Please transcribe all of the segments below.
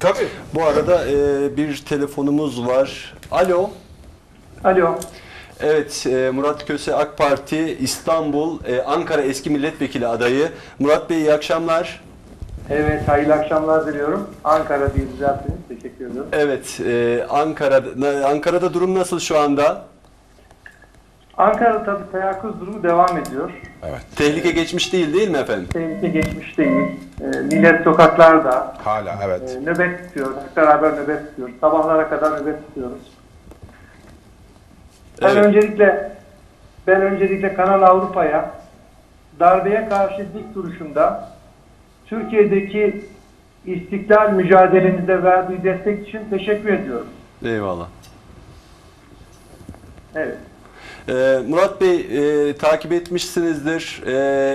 Tabii. Bu arada e, bir telefonumuz var. Alo. Alo. Evet, e, Murat Köse AK Parti İstanbul, e, Ankara eski milletvekili adayı. Murat Bey iyi akşamlar. Evet, hayırlı akşamlar diliyorum. Ankara diye düzelttiniz. Teşekkür ederim. Evet, e, Ankara'da Ankara'da durum nasıl şu anda? Ankara'da tabii teyakkuz durumu devam ediyor. Evet. Tehlike geçmiş değil değil mi efendim? Tehlike geçmiş değil. E, millet sokaklarda Hala evet. e, nöbet tutuyor. Hep beraber nöbet tutuyoruz. Sabahlara kadar nöbet tutuyoruz. Ben Evet. öncelikle ben öncelikle Kanal Avrupa'ya darbeye karşı dik duruşunda Türkiye'deki istiklal mücadelemizde verdiği destek için teşekkür ediyorum. Eyvallah. Evet. Ee, Murat Bey e, takip etmişsinizdir.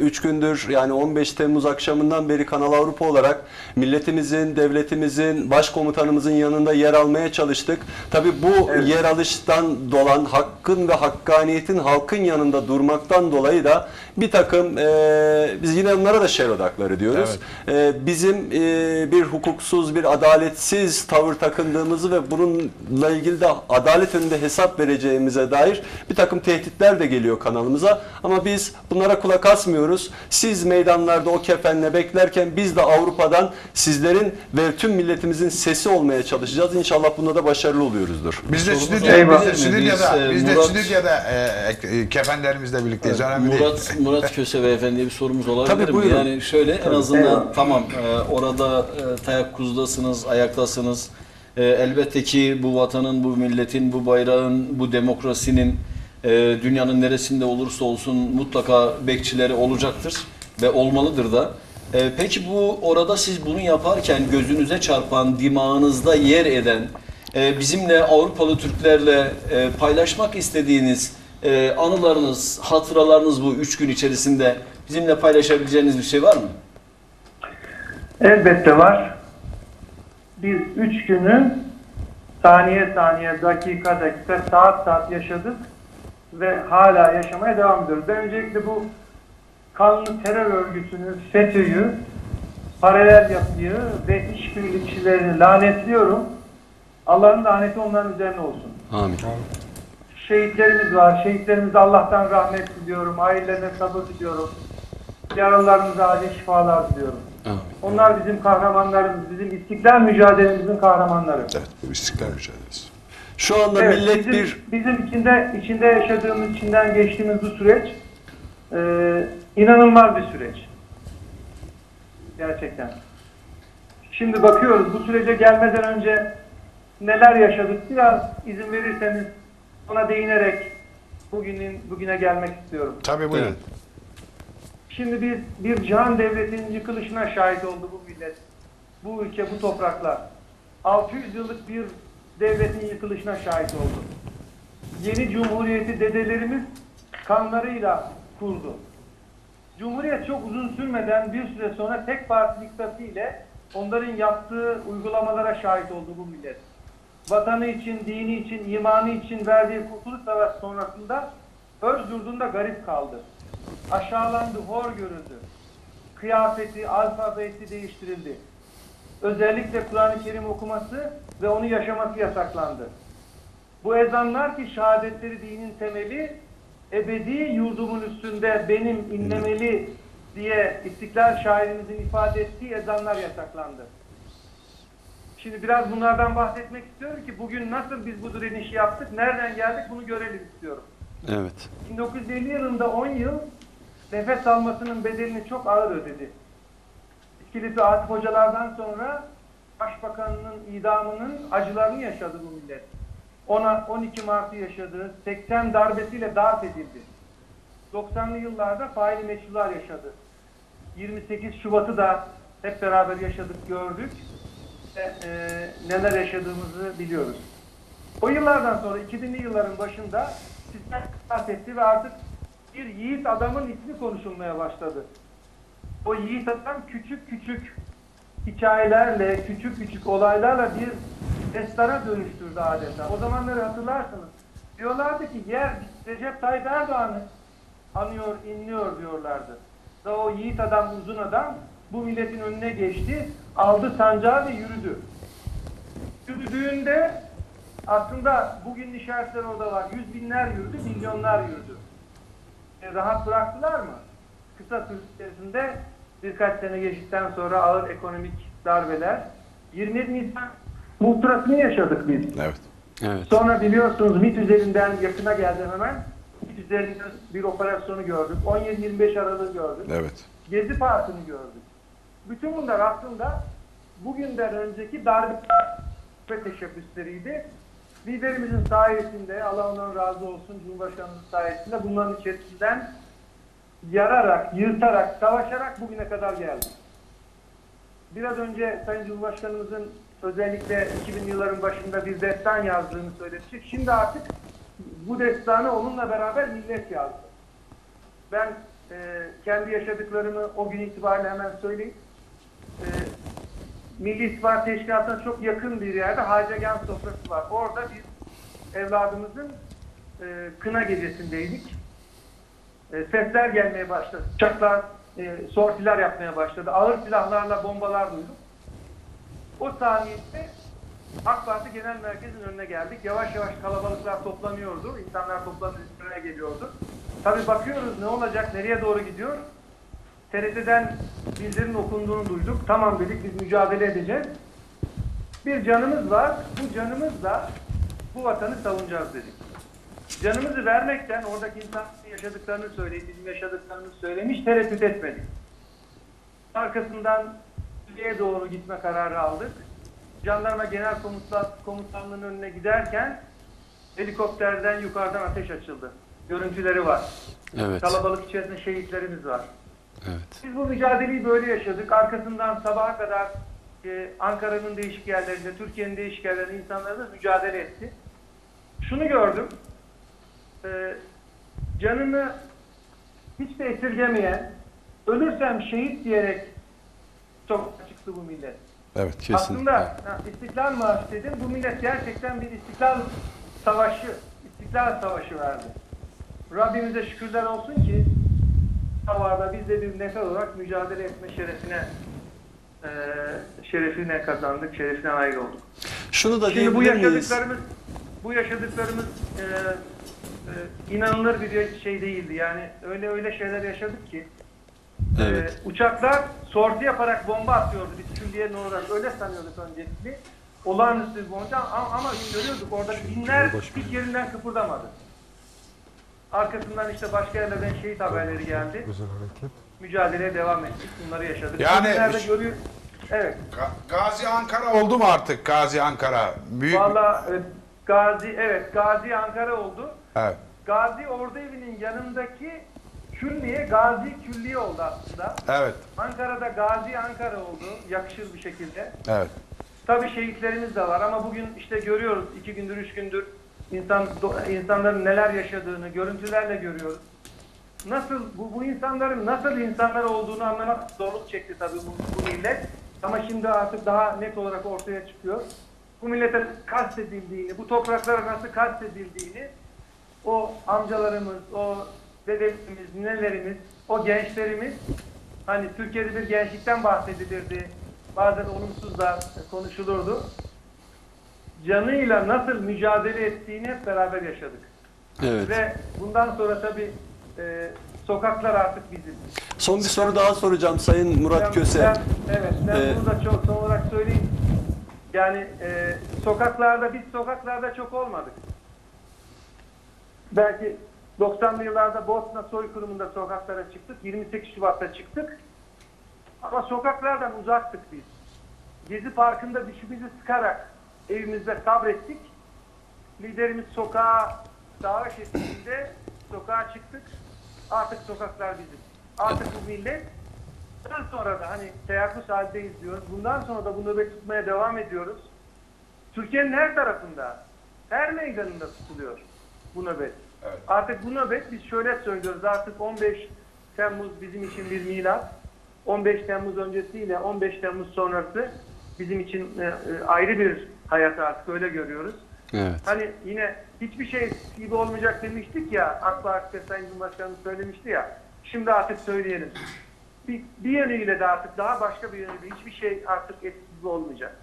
3 gündür yani 15 Temmuz akşamından beri Kanal Avrupa olarak milletimizin, devletimizin, başkomutanımızın yanında yer almaya çalıştık. Tabi bu Evet. yer alıştan dolan hakkın ve hakkaniyetin halkın yanında durmaktan dolayı da bir takım e, biz yine onlara da şer odakları diyoruz. E, bizim e, bir hukuksuz, bir adaletsiz tavır takındığımızı ve bununla ilgili de adalet önünde hesap vereceğimize dair bir takım tehditler de geliyor kanalımıza. Ama biz bunlara kulak asmıyoruz. Siz meydanlarda o kefenle beklerken biz de Avrupa'dan sizlerin ve tüm milletimizin sesi olmaya çalışacağız. İnşallah bunda da başarılı oluyoruzdur. Biz de Eyvallah. biz de stüdyoda, Biz, e, biz de Murat- stüdyoda e, e, kefenlerimizle birlikteyiz. Önemli değil. Murat Köse beyefendiye bir sorumuz olabilir Tabii, mi? buyurun. Yani şöyle en azından Eyvallah. tamam e, orada e, teyakkuzdasınız, ayaktasınız. E, elbette ki bu vatanın, bu milletin, bu bayrağın, bu demokrasinin e, dünyanın neresinde olursa olsun mutlaka bekçileri olacaktır ve olmalıdır da. E, peki bu orada siz bunu yaparken gözünüze çarpan, dimağınızda yer eden, e, bizimle Avrupalı Türklerle e, paylaşmak istediğiniz e, anılarınız, hatıralarınız bu üç gün içerisinde bizimle paylaşabileceğiniz bir şey var mı? Elbette var. Biz üç günü saniye saniye, dakika dakika, saat saat yaşadık ve hala yaşamaya devam ediyoruz. Ben öncelikle bu kanlı terör örgütünü, FETÖ'yü, paralel yapıyı ve işbirlikçilerini lanetliyorum. Allah'ın laneti onların üzerine olsun. Amin. Şehitlerimiz var. Şehitlerimize Allah'tan rahmet diliyorum. Ailelerine sabır diliyorum. Yaralılarımıza acil şifalar diliyorum. Amin. Onlar bizim kahramanlarımız, bizim istiklal mücadelemizin kahramanları. Evet, bu istiklal mücadelesi. Şu anda Evet, millet bizim, bir bizim içinde içinde yaşadığımız, içinden geçtiğimiz bu süreç e, inanılmaz bir süreç. Gerçekten. Şimdi bakıyoruz bu sürece gelmeden önce neler yaşadık biraz izin verirseniz ona değinerek bugünün bugüne gelmek istiyorum. Tabii buyurun. Evet. Şimdi biz bir cihan devletinin yıkılışına şahit oldu bu millet. Bu ülke, bu topraklar. 600 yıllık bir devletin yıkılışına şahit oldu. Yeni cumhuriyeti dedelerimiz kanlarıyla kurdu. Cumhuriyet çok uzun sürmeden bir süre sonra tek parti diktası ile onların yaptığı uygulamalara şahit oldu bu millet. Vatanı için, dini için, imanı için verdiği kurtuluş savaşı sonrasında öz yurdunda garip kaldı. Aşağılandı, hor görüldü. Kıyafeti, alfabesi değiştirildi. Özellikle Kur'an-ı Kerim okuması ve onu yaşaması yasaklandı. Bu ezanlar ki şehadetleri dinin temeli, ebedi yurdumun üstünde benim inlemeli diye İstiklal şairimizin ifade ettiği ezanlar yasaklandı. Şimdi biraz bunlardan bahsetmek istiyorum ki bugün nasıl biz bu direnişi yaptık, nereden geldik bunu görelim istiyorum. evet. 1950 yılında 10 yıl nefes almasının bedelini çok ağır ödedi. İskilipli Atif Hocalardan sonra Başbakanının idamının acılarını yaşadı bu millet. Ona 12 Mart'ı yaşadı, 80 darbesiyle darp edildi. 90'lı yıllarda faili meçhular yaşadı. 28 Şubat'ı da hep beraber yaşadık, gördük. Ve, e, neler yaşadığımızı biliyoruz. O yıllardan sonra 2000'li yılların başında sistem etti ve artık bir yiğit adamın ismi konuşulmaya başladı. O yiğit adam küçük küçük hikayelerle, küçük küçük olaylarla bir destana dönüştürdü adeta. O zamanları hatırlarsınız. Diyorlardı ki yer Recep Tayyip Erdoğan'ı anıyor, inliyor diyorlardı. Ve o yiğit adam, uzun adam bu milletin önüne geçti, aldı sancağı ve yürüdü. Yürüdüğünde aslında bugün nişantaşı orada var. Yüz binler yürüdü, milyonlar yürüdü. E, rahat bıraktılar mı? Kısa süre içerisinde birkaç sene geçtikten sonra ağır ekonomik darbeler. 27 Nisan muhtırasını yaşadık biz. Evet. Evet. Sonra biliyorsunuz MIT üzerinden yakına geldim hemen. MIT üzerinden bir operasyonu gördük. 17-25 Aralık'ı gördük. Evet. Gezi Parkı'nı gördük. Bütün bunlar aslında bugünden önceki darbe teşebbüsleriydi. Liderimizin sayesinde, Allah ondan razı olsun, Cumhurbaşkanımız sayesinde bunların içerisinden yararak, yırtarak, savaşarak bugüne kadar geldik. Biraz önce Sayın Cumhurbaşkanımızın özellikle 2000 yılların başında bir destan yazdığını söylemiştik. Şimdi artık bu destanı onunla beraber millet yazdı. Ben e, kendi yaşadıklarımı o gün itibariyle hemen söyleyeyim. E, Milli İstihbarat Teşkilatı'na çok yakın bir yerde Hacegan sofrası var. Orada biz evladımızın e, kına gecesindeydik. E, sesler gelmeye başladı. Uçaklar, e, sortiler yapmaya başladı. Ağır silahlarla bombalar duyduk. O saniyede AK Parti Genel Merkez'in önüne geldik. Yavaş yavaş kalabalıklar toplanıyordu. İnsanlar toplanıp üstüne geliyordu. Tabii bakıyoruz ne olacak, nereye doğru gidiyor. TRT'den bildirin okunduğunu duyduk. Tamam dedik biz mücadele edeceğiz. Bir canımız var. Bu canımızla bu vatanı savunacağız dedik. Canımızı vermekten oradaki insanların yaşadıklarını söyleyip bizim yaşadıklarımızı söylemiş tereddüt etmedik. Arkasından Türkiye'ye doğru gitme kararı aldık. Jandarma Genel Komutan, Komutanlığı'nın önüne giderken helikopterden yukarıdan ateş açıldı. Görüntüleri var. Evet. Kalabalık içerisinde şehitlerimiz var. Evet. Biz bu mücadeleyi böyle yaşadık. Arkasından sabaha kadar e, Ankara'nın değişik yerlerinde, Türkiye'nin değişik yerlerinde insanlarımız mücadele etti. Şunu gördüm. E, canını hiç de esirgemeyen, ölürsem şehit diyerek sokağa çıktı bu millet. Evet. Kesin. Aslında ha, İstiklal Marşı dedim. Bu millet gerçekten bir istiklal savaşı, istiklal savaşı verdi. Rabbimize şükürler olsun ki havada biz de bir nefer olarak mücadele etme şerefine eee şerefine kazandık, şerefine ayrı olduk. Şunu da Şimdi bu diyebilir miyiz? yaşadıklarımız bu yaşadıklarımız eee, eee, inanılır bir şey değildi. Yani öyle öyle şeyler yaşadık ki Evet. ee, uçaklar sorti yaparak bomba atıyordu biz külliye olarak öyle sanıyorduk öncelikle. Olağanüstü bir bomba ama, ama görüyorduk orada binler hiç yerinden kıpırdamadı. Arkasından işte başka yerlerden şehit haberleri geldi. Mücadeleye devam ettik. Bunları yaşadık. Yani- Bugünlerde görüyor. Evet. Ga- Gazi Ankara oldu mu artık? Gazi Ankara. Büyük. Valla Gazi evet Gazi Ankara oldu. Evet. Gazi Ordu Evi'nin yanındaki külliye Gazi Külliye oldu aslında. Evet. Ankara'da Gazi Ankara oldu. Yakışır bir şekilde. Evet. Tabii şehitlerimiz de var ama bugün işte görüyoruz iki gündür, üç gündür insan insanların neler yaşadığını görüntülerle görüyoruz. Nasıl bu, bu insanların nasıl insanlar olduğunu anlamak zorluk çekti tabii bu, bu millet. Ama şimdi artık daha net olarak ortaya çıkıyor. Bu millete kastedildiğini, bu topraklara nasıl kastedildiğini o amcalarımız, o dedelerimiz, ninelerimiz, o gençlerimiz hani Türkiye'de bir gençlikten bahsedilirdi. Bazen olumsuz da konuşulurdu. Canıyla nasıl mücadele ettiğini hep beraber yaşadık. Evet. Ve bundan sonra tabii e, sokaklar artık bizim. Son bir soru daha soracağım Sayın Murat Ben- Köse. ben- evet, ben Ee, bunu da çok son olarak söyleyeyim. Yani e, sokaklarda, biz sokaklarda çok olmadık. Belki 90'lı yıllarda Bosna soykırımında sokaklara çıktık. 28 Şubat'ta çıktık. Ama sokaklardan uzaktık biz. Gezi Parkı'nda dişimizi sıkarak evimizde sabrettik. Liderimiz sokağa davet ettiğinde sokağa çıktık. Artık sokaklar bizim. Artık bu millet Bundan sonra da hani teyakkuz haldeyiz diyoruz. Bundan sonra da bu nöbet tutmaya devam ediyoruz. Türkiye'nin her tarafında, her meydanında tutuluyor bu nöbet. Evet. Artık bu nöbet biz şöyle söylüyoruz. Artık 15 Temmuz bizim için bir milat. 15 Temmuz öncesiyle 15 Temmuz sonrası bizim için e, e, ayrı bir hayat artık öyle görüyoruz. Evet. Hani yine hiçbir şey gibi olmayacak demiştik ya AK Parti'de Sayın Cumhurbaşkanımız söylemişti ya. Şimdi artık söyleyelim. Bir, bir yönüyle de artık daha başka bir yönüyle hiçbir şey artık etkisiz olmayacak.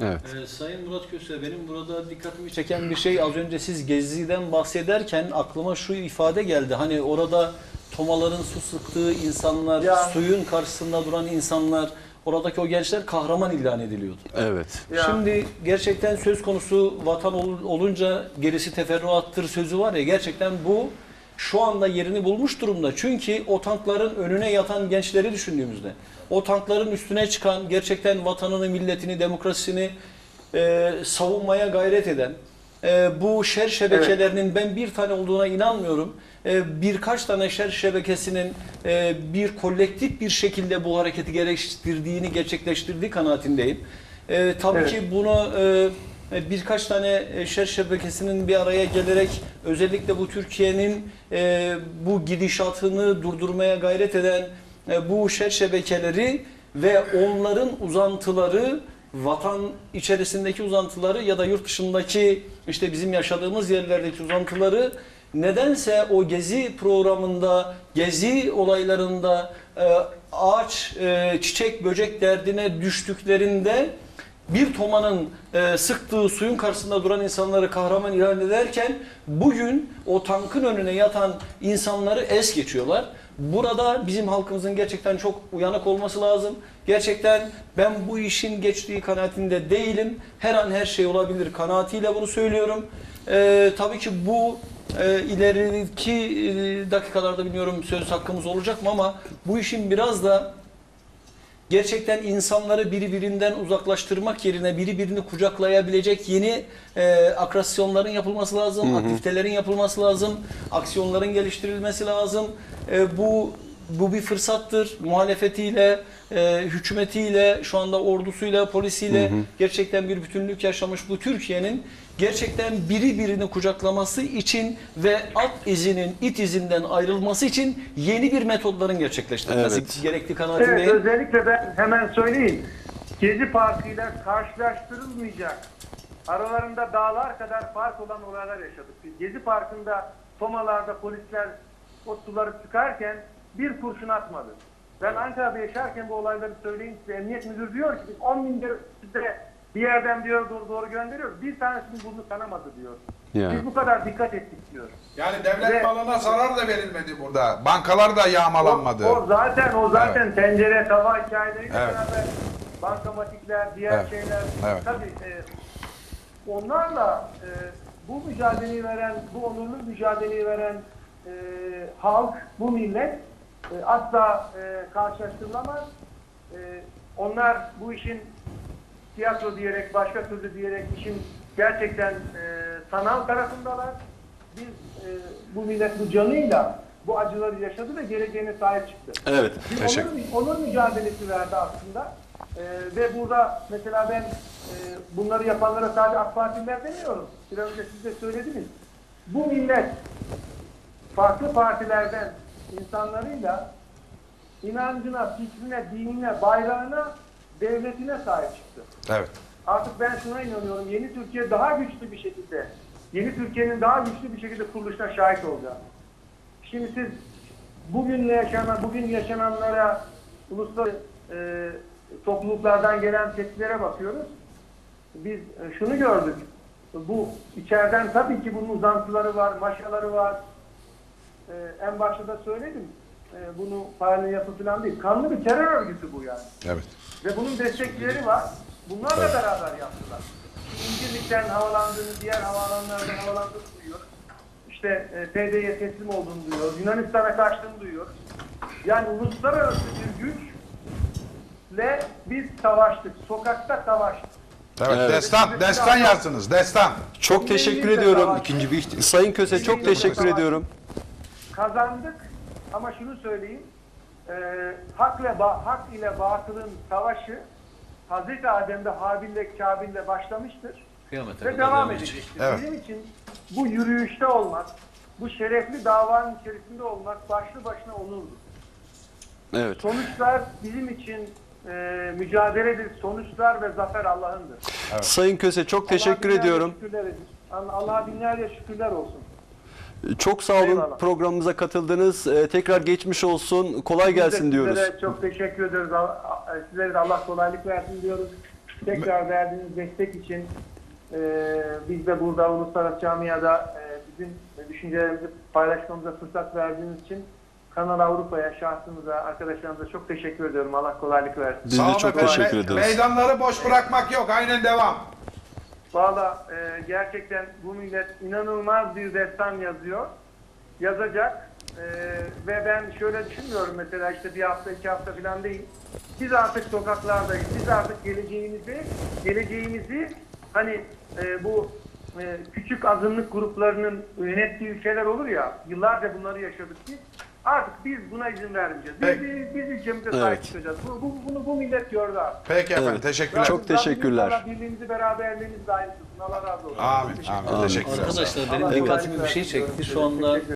Evet. Ee, Sayın Murat Köse, benim burada dikkatimi çeken bir şey az önce siz Gezi'den bahsederken aklıma şu ifade geldi. Hani orada tomaların su sıktığı insanlar, Ya. suyun karşısında duran insanlar, oradaki o gençler kahraman ilan ediliyordu. Evet. Ya. Şimdi gerçekten söz konusu vatan ol- olunca gerisi teferruattır sözü var ya gerçekten bu şu anda yerini bulmuş durumda. Çünkü o tankların önüne yatan gençleri düşündüğümüzde, o tankların üstüne çıkan gerçekten vatanını, milletini, demokrasisini e, savunmaya gayret eden, e, bu şer şebekelerinin ben bir tane olduğuna inanmıyorum. E, birkaç tane şer şebekesinin e, bir kolektif bir şekilde bu hareketi gerektirdiğini, gerçekleştirdiği kanaatindeyim. E, tabii Evet. ki bunu e, birkaç tane e, şer şebekesinin bir araya gelerek özellikle bu Türkiye'nin e, bu gidişatını durdurmaya gayret eden e, bu şer şebekeleri ve onların uzantıları vatan içerisindeki uzantıları ya da yurt dışındaki işte bizim yaşadığımız yerlerdeki uzantıları nedense o gezi programında, gezi olaylarında e, ağaç, e, çiçek, böcek derdine düştüklerinde bir tomanın e, sıktığı suyun karşısında duran insanları kahraman ilan ederken bugün o tankın önüne yatan insanları es geçiyorlar. Burada bizim halkımızın gerçekten çok uyanık olması lazım. Gerçekten ben bu işin geçtiği kanaatinde değilim. Her an her şey olabilir kanaatiyle bunu söylüyorum. E, tabii ki bu e, ileriki e, dakikalarda bilmiyorum söz hakkımız olacak mı ama bu işin biraz da gerçekten insanları birbirinden uzaklaştırmak yerine birbirini kucaklayabilecek yeni e, akrasyonların yapılması lazım, aktivitelerin yapılması lazım, aksiyonların geliştirilmesi lazım. E, bu bu bir fırsattır. Muhalefetiyle, e, hükümetiyle, şu anda ordusuyla, polisiyle gerçekten bir bütünlük yaşamış bu Türkiye'nin gerçekten biri birini kucaklaması için ve at izinin it izinden ayrılması için yeni bir metodların gerçekleştirilmesi Evet. gerektiği Evet, kanaatindeyim. özellikle ben hemen söyleyeyim. Gezi Parkı ile karşılaştırılmayacak aralarında dağlar kadar fark olan olaylar yaşadık. Gezi Parkı'nda tomalarda polisler o suları sıkarken bir kurşun atmadı. Ben Ankara'da yaşarken bu olayları söyleyeyim size. Emniyet müdürü diyor ki biz 10 bin lira size bir yerden bir yere doğru, doğru gönderiyoruz. Bir tanesinin burnu kanamadı diyor. Ya. Biz bu kadar dikkat ettik diyor. Yani devlet Ve- malına zarar da verilmedi burada. Bankalar da yağmalanmadı. O, o zaten o zaten tencere, tava hikayeleriyle Evet. beraber bankamatikler, diğer Evet. şeyler. Evet. Tabii e, onlarla e, bu mücadeleyi veren, bu onurlu mücadeleyi veren e, halk, bu millet e, asla e, karşılaştırılamaz. E, onlar bu işin tiyatro diyerek, başka türlü diyerek işin gerçekten e, sanal tarafındalar. Biz e, bu millet bu canıyla bu acıları yaşadı ve geleceğine sahip çıktı. Evet. Teşekkür- onur, onur mücadelesi verdi aslında. E, ve burada mesela ben e, bunları yapanlara sadece AK Partililer demiyorum. Biraz önce siz de söylediniz. Bu millet farklı partilerden insanlarıyla inancına, fikrine, dinine, bayrağına, devletine sahip çıktı. Evet. Artık ben şuna inanıyorum. Yeni Türkiye daha güçlü bir şekilde, yeni Türkiye'nin daha güçlü bir şekilde kuruluşuna şahit olacak. Şimdi siz bugün yaşanan, bugün yaşananlara uluslararası e, topluluklardan gelen tepkilere bakıyoruz. Biz e, şunu gördük. Bu içeriden tabii ki bunun uzantıları var, maşaları var. E, en başta da söyledim. E, bunu failin yapı falan değil. Kanlı bir terör örgütü bu yani. Evet. Ve bunun destekçileri var. Bunlarla beraber yaptılar. İncirlik'ten havalandığını, diğer havaalanlardan havalandığını duyuyor. İşte e, PD'ye teslim olduğunu duyuyor. Yunanistan'a kaçtığını duyuyor. Yani uluslararası bir güçle biz savaştık. Sokakta savaştık. Evet. Evet. Destan, destan yazsınız. Destan. Çok teşekkür ediyorum. İkinci bir Sayın Köse çok teşekkür ediyorum. Kazandık ama şunu söyleyeyim. E, hak, ile ba- hak ile batılın savaşı Hazreti Adem'de Habil'le Kabil'le başlamıştır. Kıyamete ve devam edecek. edecektir. Evet. Bizim için bu yürüyüşte olmak, bu şerefli davanın içerisinde olmak başlı başına onurdur. Evet. Sonuçlar bizim için e, mücadeledir. Sonuçlar ve zafer Allah'ındır. Sayın Köse çok teşekkür binlerce ediyorum. Allah'a binlerce şükürler olsun. Çok sağ olun Eyvallah. programımıza katıldınız. Ee, tekrar geçmiş olsun. Kolay Biz de gelsin sizlere diyoruz. çok teşekkür ederiz. Al- Sizlere de Allah kolaylık versin diyoruz. Tekrar verdiğiniz destek için e, biz de burada uluslararası camiada e, bizim düşüncelerimizi paylaşmamıza fırsat verdiğiniz için Kanal Avrupa'ya, şahsınıza, arkadaşlarımıza çok teşekkür ediyorum. Allah kolaylık versin. Biz Sağ de olun çok efendim. teşekkür ederiz. Meydanları boş bırakmak yok. Aynen devam. Valla e, gerçekten bu millet inanılmaz bir destan yazıyor. Yazacak. E, ve ben şöyle düşünmüyorum mesela işte bir hafta iki hafta falan değil. Biz artık sokaklardayız. Biz artık geleceğimizi, geleceğimizi hani e, bu e, küçük azınlık gruplarının yönettiği ülkeler olur ya, yıllarca bunları yaşadık biz. Artık biz buna izin vermeyeceğiz. Biz, Peki. biz, biz ülkemize sahip Evet. çıkacağız. Bu, bu, bunu bu millet gördü artık. Peki efendim. Evet. Teşekkürler. Çok teşekkürler. Birliğimizi, beraberliğimizi daim tutsun. Allah razı olsun. Amin. Teşekkür Amin. Teşekkürler. Arkadaşlar benim dikkatimi bir şey çekti. Şu anda